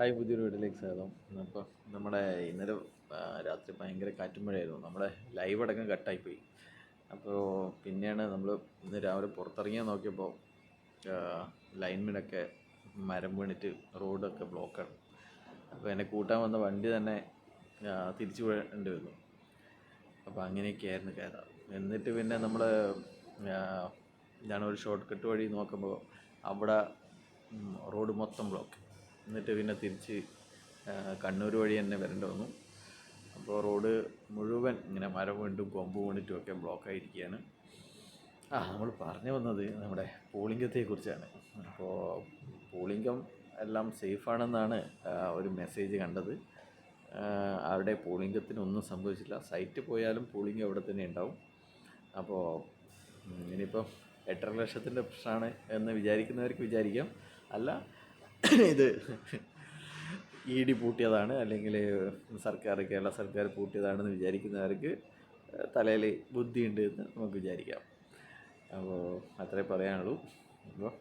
Hi പുതിയൊരു വീട്ടിലേക്ക് സ്വാഗതം. അപ്പോൾ നമ്മുടെ ഇന്നലെ രാത്രി ഭയങ്കര കാറ്റും മഴയായിരുന്നു. നമ്മുടെ ലൈവ് അടക്കം കട്ടായിപ്പോയി അപ്പോൾ പിന്നെയാണ് നമ്മൾ ഇന്ന് രാവിലെ പുറത്തിറങ്ങിയാൽ നോക്കിയപ്പോൾ ലൈൻമിനൊക്കെ മരം വീണിട്ട് റോഡൊക്കെ ബ്ലോക്കാണ് അപ്പോൾ എന്നെ കൂട്ടാൻ വന്ന വണ്ടി തന്നെ തിരിച്ചു വേണ്ടി വന്നു. അപ്പോൾ അങ്ങനെയൊക്കെയായിരുന്നു കയറാം എന്നിട്ട് പിന്നെ നമ്മൾ ഞാനൊരു ഷോർട്ട് കട്ട് വഴി നോക്കുമ്പോൾ അവിടെ റോഡ് മൊത്തം ബ്ലോക്ക് എന്നിട്ട് പിന്നെ തിരിച്ച് കണ്ണൂർ വഴി തന്നെ വരേണ്ടി വന്നു. അപ്പോൾ റോഡ് മുഴുവൻ ഇങ്ങനെ മരം വീണ്ടും കൊമ്പ് ഒക്കെ ബ്ലോക്കായിരിക്കുകയാണ്. ആ നമ്മൾ പറഞ്ഞു വന്നത് നമ്മുടെ പൂളിംഗത്തെക്കുറിച്ചാണ്. അപ്പോൾ പൂളിംഗം എല്ലാം സേഫാണെന്നാണ് ഒരു മെസ്സേജ് കണ്ടത്. അവിടെ പൂളിംഗത്തിനൊന്നും സംഭവിച്ചില്ല. സൈറ്റ് പോയാലും പൂളിംഗം അവിടെ തന്നെ ഉണ്ടാവും. അപ്പോൾ ഇനിയിപ്പം എട്ടര ലക്ഷത്തിന്റെ പ്രശ്നമാണ് എന്ന് വിചാരിക്കുന്നവർക്ക് വിചാരിക്കാം. അല്ല ഇത്. ഇ ഡി പൂട്ടിയതാണ് അല്ലെങ്കിൽ സർക്കാർ കേരള സർക്കാർ പൂട്ടിയതാണെന്ന് വിചാരിക്കുന്നവർക്ക് തലയിൽ ബുദ്ധിയുണ്ട് എന്ന് നമുക്ക് വിചാരിക്കാം. അപ്പോൾ അത്രേ പറയാനുള്ളൂ. അപ്പോൾ